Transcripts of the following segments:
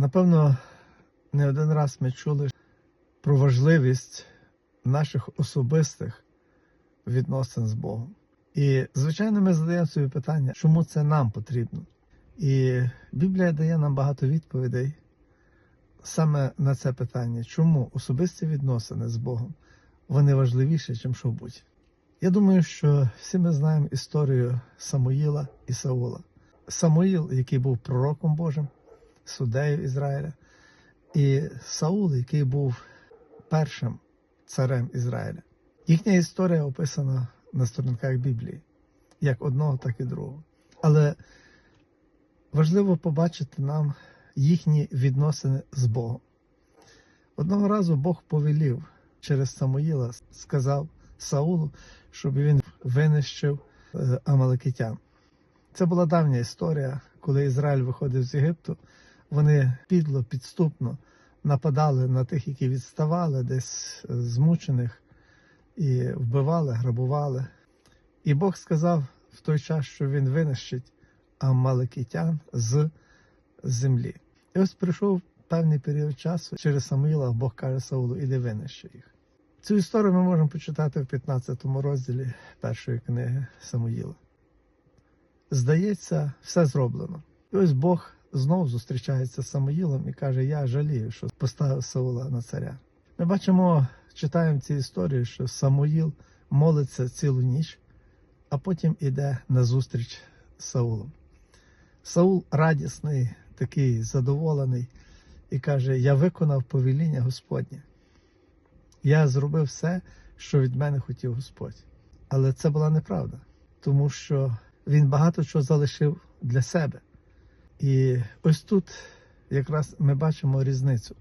Напевно, не один раз ми чули про важливість наших особистих відносин з Богом. І, звичайно, ми задаємо собі питання, чому це нам потрібно. І Біблія дає нам багато відповідей саме на це питання, чому особисті відносини з Богом вони важливіші, ніж що будь. Я думаю, що всі ми знаємо історію Самуїла і Саула. Самуїл, який був пророком Божим, суддею Ізраїля, і Саул, який був першим царем Ізраїля. Їхня історія описана на сторінках Біблії, як одного, так і другого. Але важливо побачити нам їхні відносини з Богом. Одного разу Бог повелів через Самуїла, сказав Саулу, щоб він винищив е, амаликитян. Це була давня історія, коли Ізраїль виходив з Єгипту. Вони підло, підступно нападали на тих, які відставали, десь е, змучених, і вбивали, грабували. І Бог сказав в той час, що він винищить амаликитян з землі. І ось прийшов певний період часу через Самуїла, Бог каже Саулу, іди винищи їх. Цю історію ми можемо почитати в 15 розділі першої книги Самуїла. Здається, все зроблено. І ось Бог знову зустрічається з Самуїлом і каже: Я жалію, що поставив Саула на царя. Ми бачимо, читаємо ці історії, що Самуїл молиться цілу ніч, а потім іде на зустріч з Саулом. Саул радісний, такий задоволений, і каже: Я виконав повеління Господнє. Я зробив все, що від мене хотів Господь. Але це була неправда, тому що він багато чого залишив для себе. І ось тут якраз ми бачимо різницю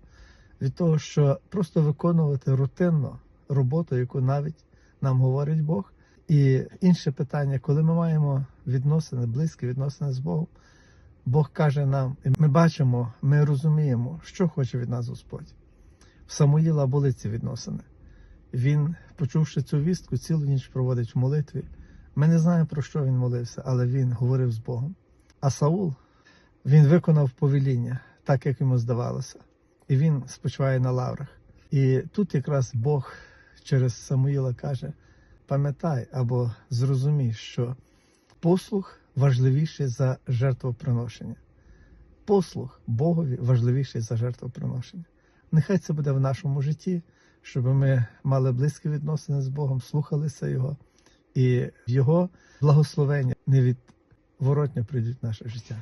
від того, що просто виконувати рутинно роботу, яку навіть нам говорить Бог. І інше питання, коли ми маємо відносини, близькі відносини з Богом, Бог каже нам, і ми бачимо, ми розуміємо, що хоче від нас Господь. В Самуїла були ці відносини. Він, почувши цю вістку, цілу ніч проводить в молитві. Ми не знаємо, про що він молився, але він говорив з Богом. А Саул він виконав повеління, так як йому здавалося, і він спочиває на лаврах. І тут якраз Бог через Самуїла каже: пам'ятай або зрозумій, що послух важливіший за жертвоприношення. Послух Богові важливіший за жертвоприношення. Нехай це буде в нашому житті, щоб ми мали близькі відносини з Богом, слухалися Його, і Його благословення невідворотно прийдуть в наше життя.